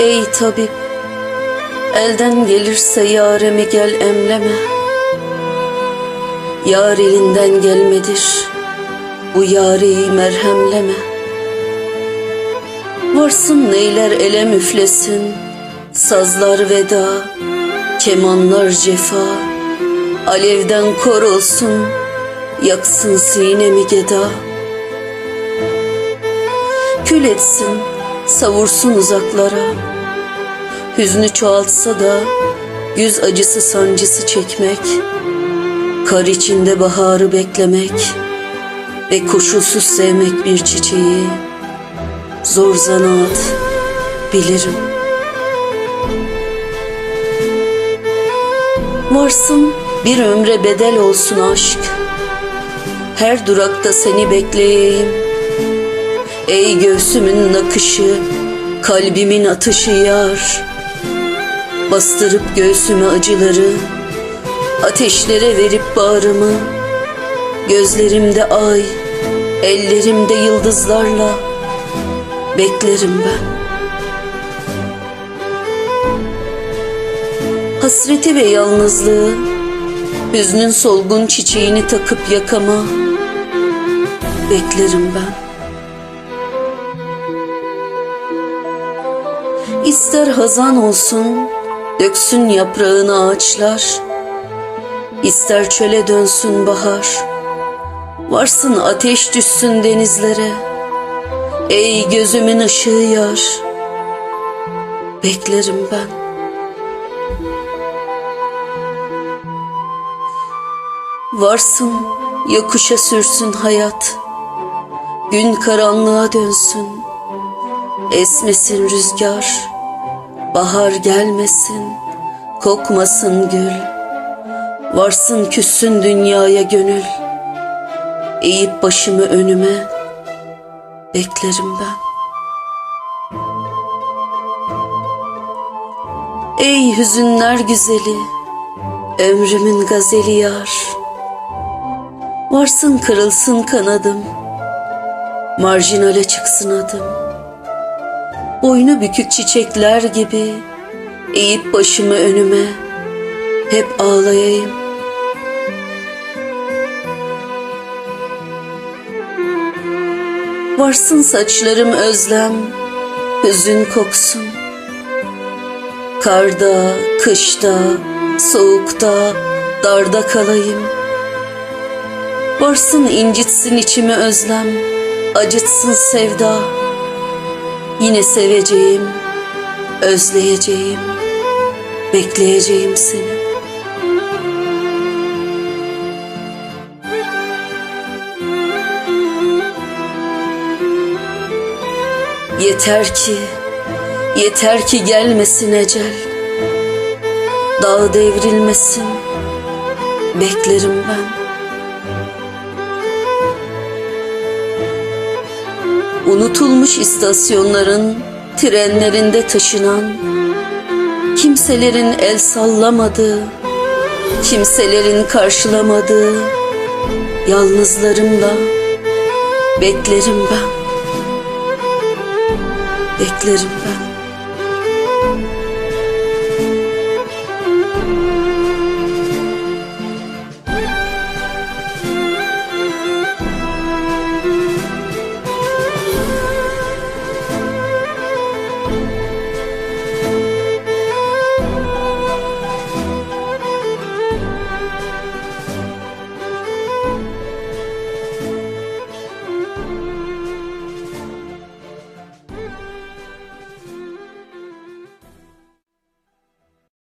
Ey tabip, elden gelirse yaremi gel emleme. Yar elinden gelmedir, bu yareyi merhemleme. Varsın neyler ele müflesin, sazlar veda, kemanlar cefa. Alevden kor olsun, yaksın sinemi geda. Kül etsin, savursun uzaklara. Hüznü çoğaltsa da yüz acısı sancısı çekmek, kar içinde baharı beklemek ve koşulsuz sevmek bir çiçeği zor zanaat bilirim. Varsın bir ömre bedel olsun aşk. Her durakta seni bekleyeyim. Ey göğsümün nakışı, kalbimin atışı yar. Bastırıp göğsüme acıları, ateşlere verip bağrımı. Gözlerimde ay, ellerimde yıldızlarla beklerim ben. Hasreti ve yalnızlığı, hüznün solgun çiçeğini takıp yakama beklerim ben. İster hazan olsun, döksün yaprağını ağaçlar. İster çöle dönsün bahar, varsın ateş düşsün denizlere. Ey gözümün ışığı yar, beklerim ben. Varsın yokuşa sürsün hayat, gün karanlığa dönsün. Esmesin rüzgar, bahar gelmesin, kokmasın gül. Varsın küssün dünyaya gönül, eğip başımı önüme, beklerim ben. Ey hüzünler güzeli, ömrümün gazeli yar. Varsın kırılsın kanadım, marjinale çıksın adım. Boynu bükük çiçekler gibi eğip başımı önüme hep ağlayayım. Varsın saçlarım özlem, hüzün koksun. Karda, kışta, soğukta, darda kalayım. Varsın incitsin içimi özlem, acıtsın sevda. Yine seveceğim, özleyeceğim, bekleyeceğim seni. Yeter ki, yeter ki gelmesin ecel. Dağ devrilmesin, beklerim ben. Unutulmuş istasyonların trenlerinde taşınan kimselerin el sallamadığı, kimselerin karşılamadığı yalnızlarımla beklerim ben. Beklerim ben.